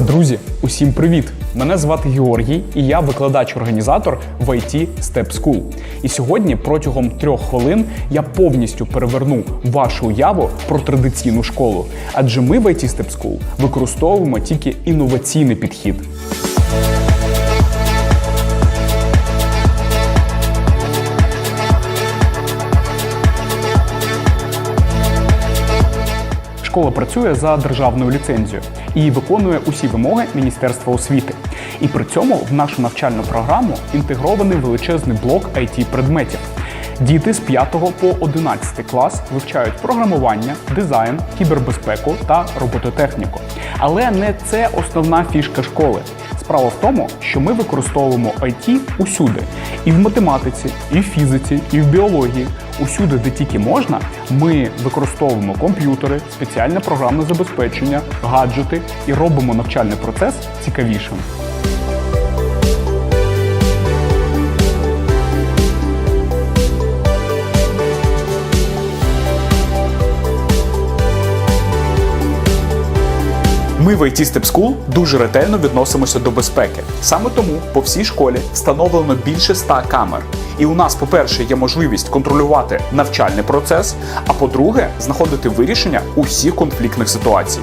Друзі, усім привіт! Мене звати Георгій, і я викладач-організатор в IT Step School. І сьогодні протягом трьох хвилин я повністю переверну вашу уяву про традиційну школу. Адже ми в IT Step School використовуємо тільки інноваційний підхід. Школа працює за державною ліцензією і виконує усі вимоги Міністерства освіти. І при цьому в нашу навчальну програму інтегрований величезний блок it предметів. Діти з 5 по 11 клас вивчають програмування, дизайн, кібербезпеку та робототехніку. Але не це основна фішка школи. Справа в тому, що ми використовуємо IT усюди: і в математиці, і в фізиці, і в біології. Усюди, де тільки можна, ми використовуємо комп'ютери, спеціальне програмне забезпечення, гаджети і робимо навчальний процес цікавішим. Ми в IT Step School дуже ретельно відносимося до безпеки. Саме тому по всій школі встановлено більше 100 камер. І у нас, по-перше, є можливість контролювати навчальний процес, а по-друге, знаходити вирішення усіх конфліктних ситуацій.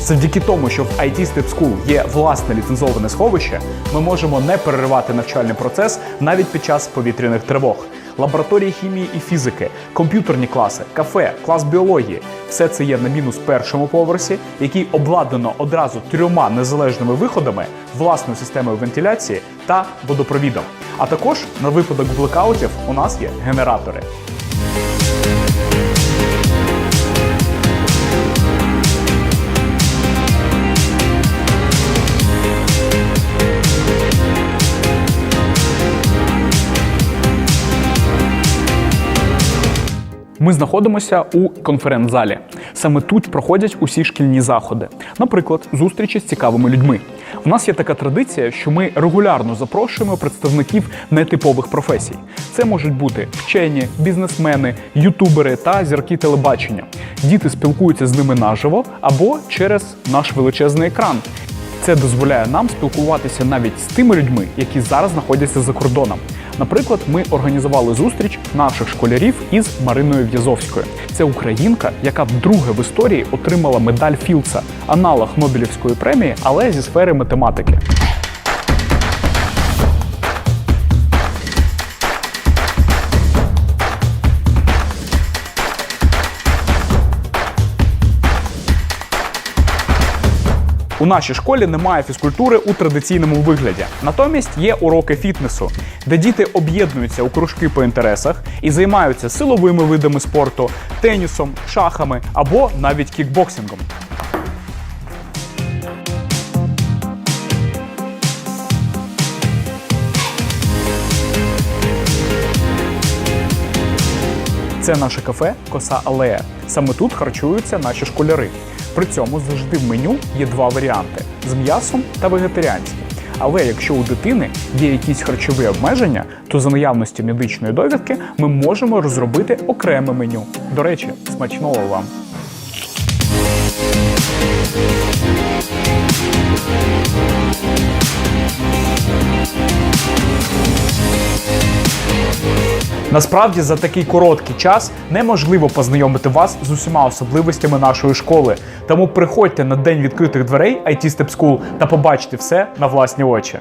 Завдяки тому, що в IT Step School є власне ліцензоване сховище, ми можемо не переривати навчальний процес навіть під час повітряних тривог. Лабораторії хімії і фізики, комп'ютерні класи, кафе, клас біології все це є на мінус першому поверсі, який обладнано одразу трьома незалежними виходами, власною системою вентиляції та водопровідом. А також на випадок блекаутів у нас є генератори. Ми знаходимося у конференц-залі. Саме тут проходять усі шкільні заходи, наприклад, зустрічі з цікавими людьми. У нас є така традиція, що ми регулярно запрошуємо представників нетипових професій. Це можуть бути вчені, бізнесмени, ютубери та зірки телебачення. Діти спілкуються з ними наживо або через наш величезний екран. Це дозволяє нам спілкуватися навіть з тими людьми, які зараз знаходяться за кордоном. Наприклад, ми організували зустріч наших школярів із Мариною В'язовською. Це українка, яка вдруге в історії отримала медаль Філдса, аналог Нобелівської премії, але зі сфери математики. У нашій школі немає фізкультури у традиційному вигляді. Натомість є уроки фітнесу, де діти об'єднуються у кружки по інтересах і займаються силовими видами спорту, тенісом, шахами або навіть кікбоксингом. Це наше кафе Коса Алея. Саме тут харчуються наші школяри. При цьому завжди в меню є два варіанти з м'ясом та вегетаріанським. Але якщо у дитини є якісь харчові обмеження, то за наявності медичної довідки ми можемо розробити окреме меню. До речі, смачного вам! Насправді за такий короткий час неможливо познайомити вас з усіма особливостями нашої школи. Тому приходьте на день відкритих дверей IT Step School та побачите все на власні очі.